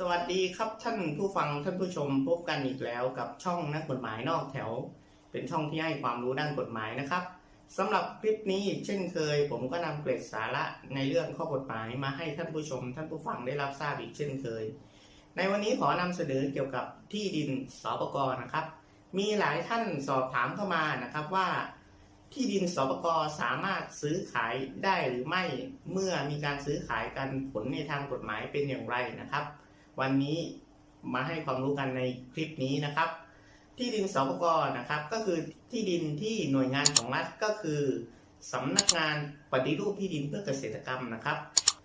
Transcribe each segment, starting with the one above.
สวัสดีครับท่านผู้ฟังท่านผู้ชมพบกันอีกแล้วกับช่องนักกฎหมายนอกแถว เป็นช่องที่ให้ความรู้ด้านกฎหมายนะครับสำหรับคลิปนี้เช่นเคย ผมก็นำเกร็ดสาระในเรื่องข้อกฎหมายมาให้ท่านผู้ชม ท่านผู้ฟังได้รับทราบอีกเช่นเคย ในวันนี้ขอนำเสนอเกี่ยวกับที่ดินสปกนะครับ มีหลายท่านสอบถามเข้ามานะครับว่า ที่ดินสปกสามารถซื้อขายได้หรือไม่เมื่อมีการซื้อขายกันผลในทางกฎหมายเป็นอย่างไรนะครับ วันนี้มาให้ความรู้กันในคลิปนี้นะครับ ที่ดินสปกนะครับ ก็คือที่ดินที่หน่วยงานของรัฐก็คือสำนักงานปฏิรูปที่ดินเพื่อเกษตรกรรมนะครับ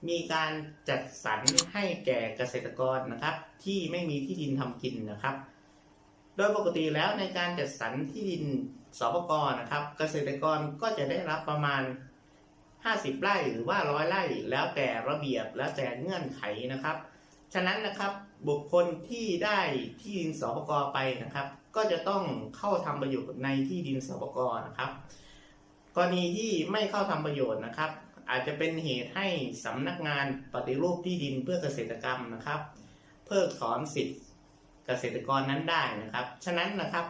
มีการจัดสรรให้แก่เกษตรกรนะครับ ที่ไม่มีที่ดินทำกินนะครับ โดยปกติแล้วในการจัดสรรที่ดินสปกนะครับ เกษตรกรก็จะได้รับประมาณ 50 ไร่หรือว่าร้อยไร่ แล้วแต่ระเบียบแล้วแต่เงื่อนไขนะครับ ฉะนั้นนะครับบุคคลที่ได้ที่ดินสปกไปนะครับ ก็จะต้องเข้าทำประโยชน์ในที่ดินสปกนะครับ กรณีที่ไม่เข้าทำประโยชน์นะครับ อาจจะเป็นเหตุให้สำนักงานปฏิรูปที่ดินเพื่อเกษตรกรรมนะครับ เพิกถอนสิทธิ์เกษตรกรนั้นได้นะครับ ฉะนั้นนะครับ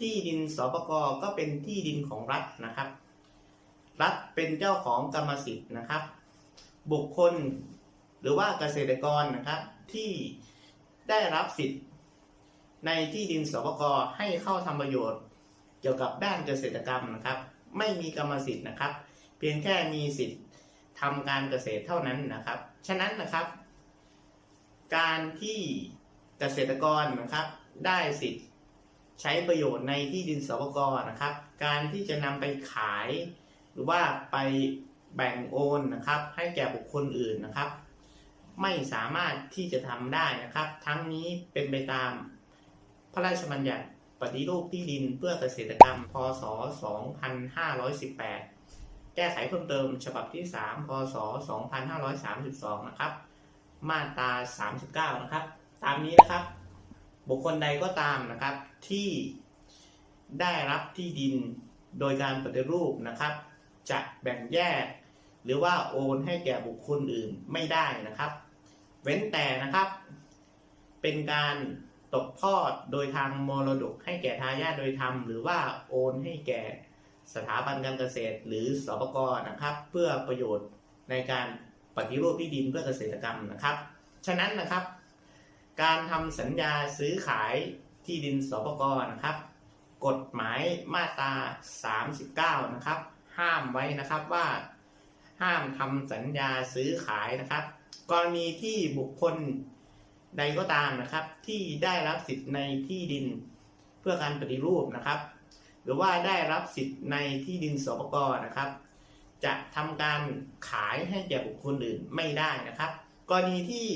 ที่ดินสปกก็เป็นที่ดินของรัฐนะครับ รัฐเป็นเจ้าของกรรมสิทธิ์นะครับ บุคคล หรือว่าเกษตรกรนะครับที่ได้รับสิทธิ์ในที่ดินสปกให้เข้าทำประโยชน์ เกี่ยวกับด้านเกษตรกรรมนะครับ ไม่มีกรรมสิทธิ์นะครับ เพียงแค่มีสิทธิ์ทำการเกษตรเท่านั้นนะครับ ฉะนั้นนะครับ การที่เกษตรกรนะครับ ได้สิทธิ์ใช้ประโยชน์ในที่ดินสปกนะครับ การที่จะนำไปขาย หรือว่าไปแบ่งโอนนะครับ ให้แก่บุคคลอื่นนะครับ ไม่สามารถที่จะทำได้นะครับ ทั้งนี้เป็นไปตาม พระราชบัญญัติปฏิรูปที่ดินเพื่อเกษตรกรรม พศ 2518 แก้ไขเพิ่มเติมฉบับที่ 3 พศ 2532 นะครับ มาตรา 39 นะครับ ตามนี้นะครับ บุคคลใดก็ตามนะครับที่ได้รับที่ดินโดยการปฏิรูปนะครับ จะแบ่งแยก หรือว่าโอนให้แก่บุคคลอื่นไม่ได้นะครับ เว้นแต่นะครับ เป็นการตกทอดโดยทางมรดกให้แก่ทายาทโดยธรรม หรือว่าโอนให้แก่สถาบันการเกษตรหรือสปกนะครับ เพื่อประโยชน์ในการปฏิรูปที่ดินเพื่อเกษตรกรรมนะครับ ฉะนั้นนะครับ การทำสัญญาซื้อขายที่ดินสปกนะครับ กฎหมายมาตรา 39 นะครับ ห้ามไว้นะครับว่า ห้ามทำสัญญาซื้อขายนะครับ กรณีที่บุคคลใดก็ตามนะครับ ที่ได้รับสิทธิ์ในที่ดินเพื่อการปฏิรูปนะครับ หรือว่าได้รับสิทธิ์ในที่ดินสปกนะครับ จะทำการขายให้แก่บุคคลอื่นไม่ได้นะครับ กรณีที่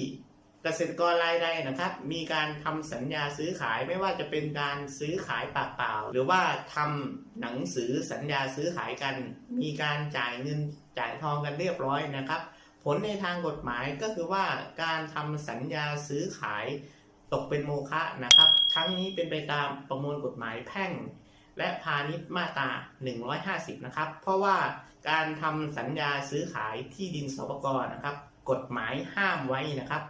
เกษตรกรรายใดนะครับ มีการทำสัญญาซื้อขายไม่ว่าจะเป็นการซื้อขายปากเปล่า หรือว่าทำหนังสือสัญญาซื้อขายกัน มีการจ่ายเงินจ่ายทองกันเรียบร้อยนะครับ ผลในทางกฎหมายก็คือว่าการทำสัญญาซื้อขายตกเป็นโมฆะนะครับ ทั้งนี้เป็นไปตามประมวลกฎหมายแพ่ง และพาณิชย์มาตรา 150 นะครับ เพราะว่าการทำสัญญาซื้อขายที่ดินสปกรนะครับ กฎหมายห้ามไว้นะครับ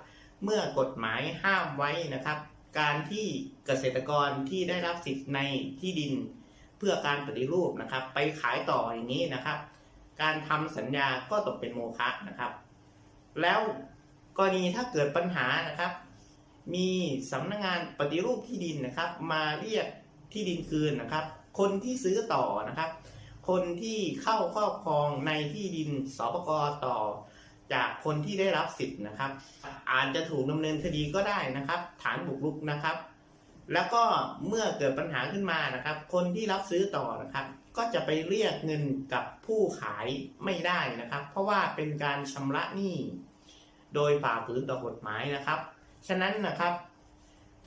เมื่อกฎหมายห้ามไว้นะครับ การที่เกษตรกรที่ได้รับสิทธิ์ในที่ดิน เพื่อการปฏิรูปนะครับ ไปขายต่ออย่างนี้นะครับ การทำสัญญาก็ตกเป็นโมฆะนะครับ แล้วกรณีถ้าเกิดปัญหานะครับ มีสำนักงานปฏิรูปที่ดินนะครับ มาเรียกที่ดินคืนนะครับ คนที่ซื้อต่อนะครับ คนที่เข้าครอบครองในที่ดินสปกต่อ จากคนที่ได้รับสิทธิ์นะครับ อาจจะถูกดำเนินคดีก็ได้นะครับ ฐานบุกรุกนะครับ แล้วก็เมื่อเกิดปัญหาขึ้นมานะครับ คนที่รับซื้อต่อนะครับ ก็จะไปเรียกเงินกับผู้ขายไม่ได้นะครับ เพราะว่าเป็นการชำระหนี้โดยฝ่าฝืนต่อกฎหมายนะครับ ฉะนั้นนะครับ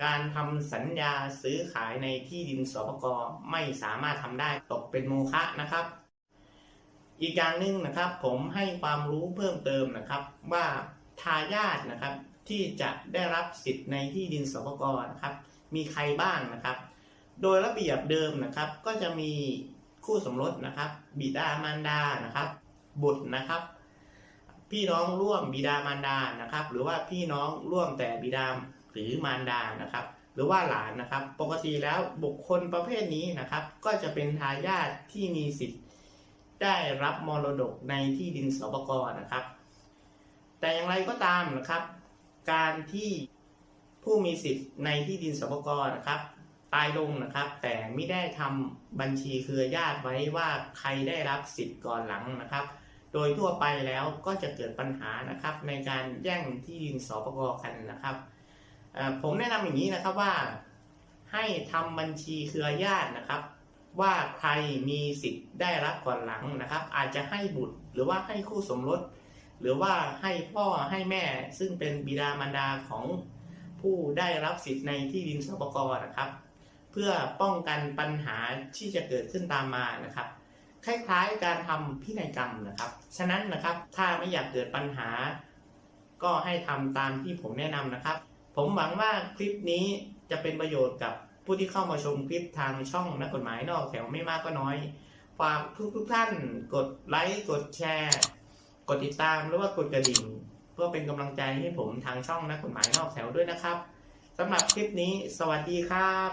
การทำสัญญาซื้อขายในที่ดินสปกไม่สามารถทำได้ตกเป็นโมฆะนะครับ อีกอย่างหนึ่งนะครับผมให้ความรู้เพิ่มเติมนะครับว่าทายาทนะครับที่จะได้รับสิทธิ์ในที่ดินสปกนะครับ มีใครบ้างนะครับ โดยระเบียบเดิมนะครับก็จะมี คู่สมรสนะครับ บิดามารดานะครับ บุตรนะครับ พี่น้องร่วมบิดามารดานะครับ หรือว่าพี่น้องร่วมแต่บิดาหรือมารดานะครับ หรือว่าหลานนะครับ ปกติแล้วบุคคลประเภทนี้นะครับ ก็จะเป็นทายาทที่มีสิทธิ์ได้รับมรดกในที่ดินสปกนะครับ แต่อย่างไรก็ตามนะครับ การที่ผู้มีสิทธิ์ในที่ดินสปกนะครับ ตายลงนะครับ แต่ไม่ได้ทำบัญชีเครือญาติไว้ว่าใครได้รับสิทธิ์ก่อนหลังนะครับ โดยทั่วไปแล้วก็จะเกิดปัญหานะครับ ในการแย่งที่ดินสปกกันนะครับ ผมแนะนำอย่างนี้นะครับว่าให้ทำบัญชีเครือญาตินะครับ ว่าใครมีสิทธิ์ได้รับก่อนหลังนะครับ อาจจะให้บุตรหรือว่าให้คู่สมรสหรือว่าให้พ่อให้แม่ซึ่งเป็นบิดามารดาของผู้ได้รับสิทธิ์ในที่ดินสปกนะครับ เพื่อป้องกันปัญหาที่จะเกิดขึ้นตามมานะครับ คล้ายๆการทำพินัยกรรมนะครับ ฉะนั้นนะครับถ้าไม่อยากเกิดปัญหา ก็ให้ทำตามที่ผมแนะนำนะครับ ผมหวังว่าคลิปนี้จะเป็นประโยชน์กับผู้ที่เข้ามาชมคลิปทางช่องนักกฎหมายนอกแถวไม่มากก็น้อยฝากทุกๆท่านกดไลค์กดแชร์ กดติดตามหรือว่ากดกระดิ่ง เพื่อเป็นกำลังใจให้ผมทางช่องนักกฎหมายนอกแถวด้วยนะครับสำหรับคลิปนี้ สวัสดีครับ